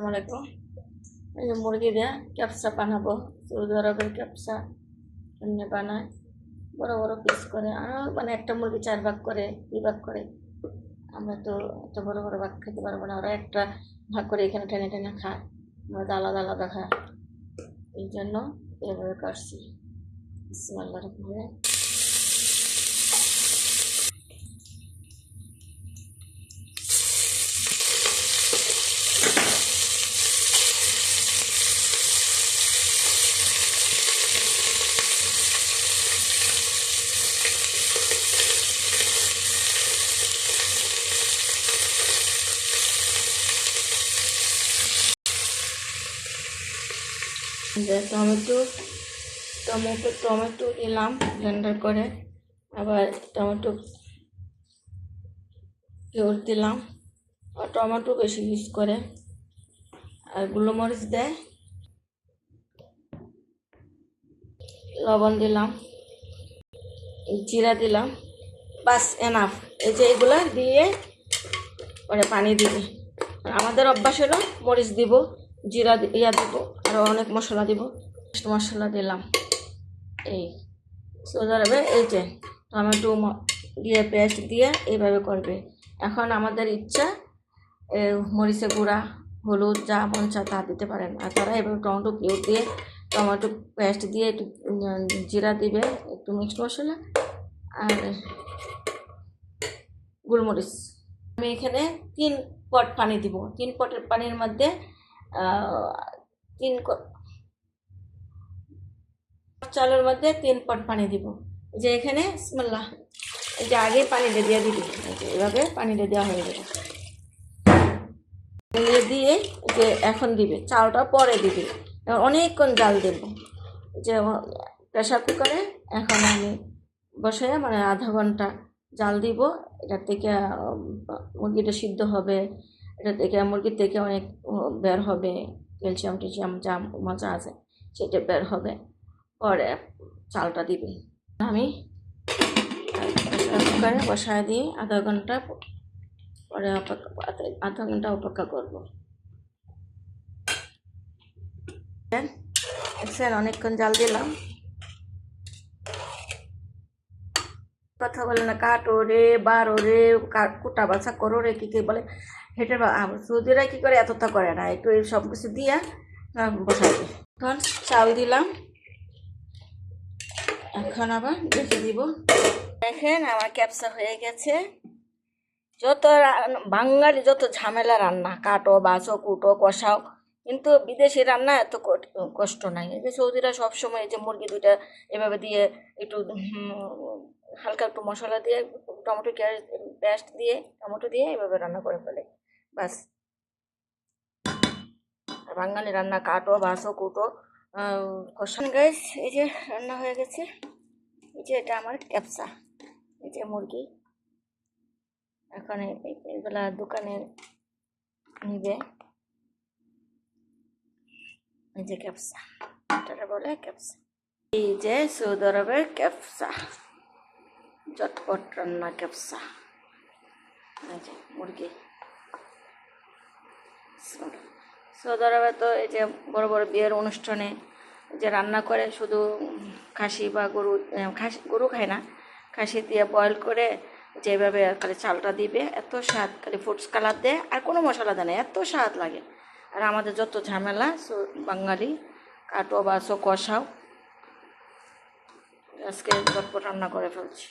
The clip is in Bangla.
আসসালামাইকুম এই যে মুরগি দিয়ে ক্যাপসা বানাবো সৌদি আরবের ক্যাপসা এমনি বানায় বড় বড় পিস করে আরও মানে একটা মুরগি চার ভাগ করে দুই ভাগ করে আমরা তো এত বড় বড় ভাগ খেতে পারব না ওরা একটা ভাগ করে এখানে টেনে টেনে খায় আমরা তো আলাদা আলাদা খায় এই জন্য এভাবে বিসমিল্লাহ রহমান যে টমেটো টমেটো টমেটো দিলাম ব্লেন্ডার করে। আবার টমেটো পিওর দিলাম। আর টমেটো বেশি ইউজ করে। আর গোলমরিচ দেয়। লবণ দিলাম। জিরা দিলাম। বাস এনাফ এই যে এগুলা দিয়ে পরে পানি দিবে। আমাদের অভ্যাস হলো মরিচ দিব, জিরা ইয়া দিব। আরও অনেক মশলা দিব। মশলা দিলাম। এই সোজা হবে এই যে টমেটো দিয়ে পেস্ট দিয়ে এইভাবে করবে। এখন আমাদের ইচ্ছা এ, মরিচের গুঁড়া হলুদ যা মন চা তা দিতে পারেন। আর তারা এভাবে টমেটো পিউর দিয়ে টমেটো পেস্ট দিয়ে একটু জিরা দিবে একটু মিক্সড মশলা আর গোলমরিচ। আমি এখানে তিন পট পানি দিব। তিন পটের পানির মধ্যে তিন চালের মধ্যে তিন পট পানি দিব। যে এখানে, বিসমিল্লাহ। যে আগে পানিটা দিয়ে দিবি। এভাবে পানিটা দেওয়া হয়ে যাবে দিয়ে যে এখন দিবে। চালটা পরে দিবে। অনেকক্ষণ জাল দেব। যে প্রেশার কুকারে এখন আমি বসে মানে আধা ঘণ্টা জাল দিব। এটা থেকে মুরগিটা সিদ্ধ হবে। এটা থেকে মুরগির থেকে অনেক বের হবে। ক্যালসিয়াম টেলসিয়াম যা মজা আছে, সেটা বের হবে, পরে চালটা দিবে। আমি কুকারে বসায় দিয়ে আধা ঘণ্টা পরে অপেক্ষা, আধা- ঘণ্টা অপেক্ষা করব। স্যার অনেকক্ষণ জাল দিলাম। কথা বলে না, কাটো রে, বারো রে কুটা বাছা করো রে, কী কী বলে? হেঁটে সৌদিরা কী করে এতটা করে না? একটু সব কিছু দিয়া বসাই এখন চাল দিলাম। এখন আবার দেখে দিব। দেখেন আমার ক্যাপসা হয়ে গেছে। যত বাঙালি যত ঝামেলা রান্না, কাটো বাছো কুটো কষাও, কিন্তু বিদেশি রান্না এত কষ্ট নাই। এই যে সৌদিরা সবসময় যে মুরগি দুইটা এভাবে দিয়ে একটু হালকা একটু মশলা দিয়ে, টমেটো পেস্ট দিয়ে, টমেটো দিয়ে এভাবে রান্না করে ফেলে। বাস। বাঙালি রান্না কাটো বাছো কুটো কষান। গাইস এই যে রান্না হয়ে গেছে। এই যে এটা আমার ক্যাপসা। এই যে মুরগি। এখন এগুলা দোকানে নিবে। এই যে ক্যাপসা। এটাকে বলে ক্যাপসা। এই যে সৌদি ক্যাপসা। চটপট রান্না ক্যাপসা। এই যে মুরগি। সৌদি আরবে তো এই যে বড় বড় বিয়ের অনুষ্ঠানে যে রান্না করে, শুধু খাসি বা গরু খাসি, গরু খায় না, খাসি দিয়ে বয়েল করে যেভাবে খালি চালটা দিবে, এত স্বাদ, খালি ফুডস কালার দেয় আর কোনো মশলা দেয় না, এত স্বাদ লাগে। আর আমাদের যত ঝামেলা, সো বাঙালি, কাটো বাসো কষাও, আজকে চটপট রান্না করে ফেলছি।